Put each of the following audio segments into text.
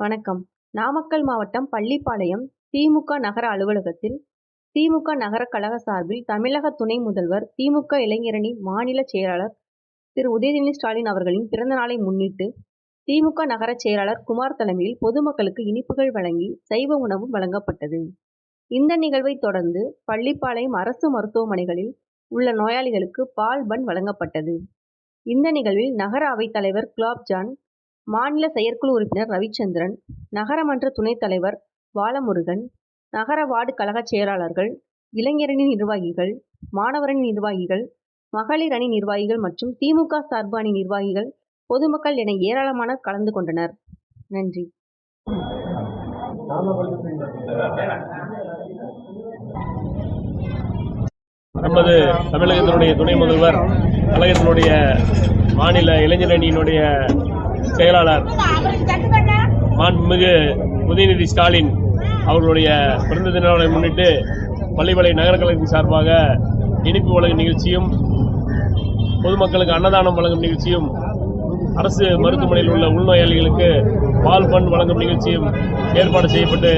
வணக்கம். நாமக்கல் மாவட்டம் பள்ளிப்பாளையம் திமுக நகர அலுவலகத்தில் திமுக நகர கழக சார்பில் தமிழக துணை முதல்வர் திமுக இளைஞரணி மாநில செயலாளர் திரு. உதயநிதி ஸ்டாலின் அவர்களின் பிறந்த நாளை முன்னிட்டு திமுக நகர செயலாளர் குமார் தலைமையில் பொதுமக்களுக்கு இனிப்புகள் வழங்கி சைவ உணவும் வழங்கப்பட்டது. இந்த நிகழ்வை தொடர்ந்து பள்ளிப்பாளையம் அரசு மருத்துவமனைகளில் உள்ள நோயாளிகளுக்கு பால் பன் வழங்கப்பட்டது. இந்த நிகழ்வில் நகர அவைத் தலைவர் குலாப்ஜான் மாநில செயற்குழு உறுப்பினர் ரவிச்சந்திரன் நகரமன்ற துணைத் தலைவர் பாலமுருகன் நகர வார்டு கழகச் செயலாளர்கள் இளைஞரணி நிர்வாகிகள் மாணவரணி நிர்வாகிகள் மகளிர் அணி நிர்வாகிகள் மற்றும் திமுக சார்பு அணி நிர்வாகிகள் பொதுமக்கள் என ஏராளமானோர் கலந்து கொண்டனர். நன்றி. நமது தமிழகத்தினுடைய துணை முதல்வர் கழகத்தினுடைய மாநில இளைஞரணியினுடைய செயலாளர் மாண்புமிகு உதயநிதி ஸ்டாலின் அவர்களுடைய பிறந்த தினங்களை முன்னிட்டு பள்ளிமலை நகர கழகத்தின் சார்பாக இனிப்பு வழங்கும் நிகழ்ச்சியும் பொதுமக்களுக்கு அன்னதானம் வழங்கும் நிகழ்ச்சியும் அரசு மருத்துவமனையில் உள்ள உள்நோயாளிகளுக்கு பால் பண் வழங்கும் நிகழ்ச்சியும் ஏற்பாடு செய்யப்பட்டு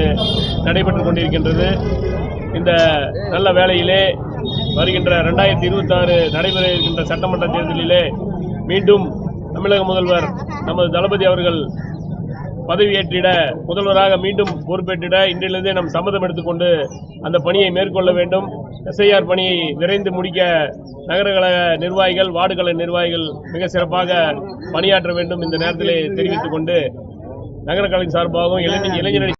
நடைபெற்று கொண்டிருக்கின்றது. இந்த நல்ல வேளையிலே வருகின்ற ரெண்டாயிரத்தி இருபத்தாறு நடைபெற இருக்கின்ற சட்டமன்ற தேர்தலிலே மீண்டும் தமிழக முதல்வர் நமது தளபதி அவர்கள் பதவியேற்றிட முதல்வராக மீண்டும் பொறுப்பேற்றிட இன்றிலிருந்தே நம் சம்மதம் எடுத்துக்கொண்டு அந்த பணியை மேற்கொள்ள வேண்டும். எஸ்ஐஆர் பணியை விரைந்து முடிக்க நகரகழக நிர்வாகிகள் வார்டுகள நிர்வாகிகள் மிக சிறப்பாக பணியாற்ற வேண்டும். இந்த நேரத்திலே தெரிவித்துக் கொண்டு நகர கலை சார்பாகவும் இளைஞர் இளைஞரணி